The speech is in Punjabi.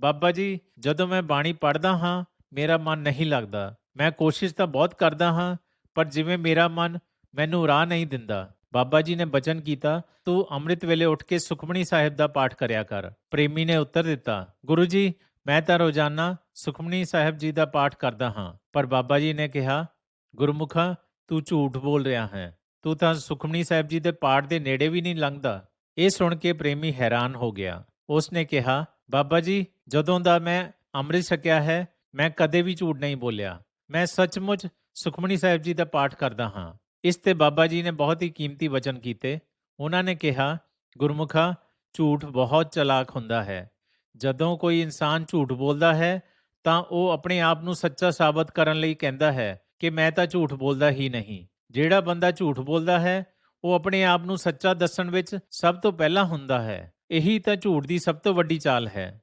ਬਾਬਾ ਜੀ, ਜਦੋਂ ਮੈਂ ਬਾਣੀ ਪੜ੍ਹਦਾ ਹਾਂ, ਮੇਰਾ ਮਨ ਨਹੀਂ ਲੱਗਦਾ। ਮੈਂ ਕੋਸ਼ਿਸ਼ ਤਾਂ ਬਹੁਤ ਕਰਦਾ ਹਾਂ, ਪਰ ਜਿਵੇਂ ਮੇਰਾ ਮਨ ਮੈਨੂੰ ਰਾਹ ਨਹੀਂ ਦਿੰਦਾ। ਬਾਬਾ ਜੀ ਨੇ ਬਚਨ ਕੀਤਾ, ਤੂੰ ਅੰਮ੍ਰਿਤ ਵੇਲੇ ਉੱਠ ਕੇ ਸੁਖਮਣੀ ਸਾਹਿਬ ਦਾ ਪਾਠ ਕਰਿਆ ਕਰ। ਪ੍ਰੇਮੀ ਨੇ ਉੱਤਰ ਦਿੱਤਾ, ਗੁਰੂ ਜੀ, ਮੈਂ ਤਾਂ ਰੋਜ਼ਾਨਾ ਸੁਖਮਣੀ ਸਾਹਿਬ ਜੀ ਦਾ ਪਾਠ ਕਰਦਾ ਹਾਂ। ਪਰ ਬਾਬਾ ਜੀ ਨੇ ਕਿਹਾ, ਗੁਰਮੁਖਾ, ਤੂੰ ਝੂਠ ਬੋਲ ਰਿਹਾ ਹੈ। ਤੂੰ ਤਾਂ ਸੁਖਮਣੀ ਸਾਹਿਬ ਜੀ ਦੇ ਪਾਠ ਦੇ ਨੇੜੇ ਵੀ ਨਹੀਂ ਲੰਘਦਾ। ਇਹ ਸੁਣ ਕੇ ਪ੍ਰੇਮੀ ਹੈਰਾਨ ਹੋ ਗਿਆ। ਉਸ ਨੇ ਕਿਹਾ, ਬਾਬਾ ਜੀ ਜਦੋਂ ਦਾ ਮੈਂ ਅੰਮ੍ਰਿਤ ਛਕਿਆ ਹੈ, ਮੈਂ ਕਦੇ ਵੀ ਝੂਠ ਨਹੀਂ ਬੋਲਿਆ। ਮੈਂ ਸੱਚਮੁੱਚ ਸੁਖਮਣੀ ਸਾਹਿਬ ਜੀ ਦਾ ਪਾਠ ਕਰਦਾ ਹਾਂ। ਇਸ ਤੇ ਬਾਬਾ ਜੀ ਨੇ ਬਹੁਤ ਹੀ ਕੀਮਤੀ ਵਚਨ ਕੀਤੇ। ਉਹਨਾਂ ਨੇ ਕਿਹਾ, ਗੁਰਮੁਖਾ, ਝੂਠ ਬਹੁਤ ਚਲਾਕ ਹੁੰਦਾ ਹੈ। ਜਦੋਂ ਕੋਈ ਇਨਸਾਨ ਝੂਠ ਬੋਲਦਾ ਹੈ, ਤਾਂ ਉਹ ਆਪਣੇ ਆਪ ਨੂੰ ਸੱਚਾ ਸਾਬਤ ਕਰਨ ਲਈ ਕਹਿੰਦਾ ਹੈ ਕਿ ਮੈਂ ਤਾਂ ਝੂਠ ਬੋਲਦਾ ਹੀ ਨਹੀਂ। ਜਿਹੜਾ ਬੰਦਾ ਝੂਠ ਬੋਲਦਾ ਹੈ, ਉਹ ਆਪਣੇ ਆਪ ਨੂੰ ਸੱਚਾ ਦੱਸਣ ਵਿੱਚ ਸਭ ਤੋਂ ਪਹਿਲਾਂ ਹੁੰਦਾ ਹੈ। ਇਹੀ ਤਾਂ ਝੂਠ ਦੀ ਸਭ ਤੋਂ ਵੱਡੀ ਚਾਲ ਹੈ।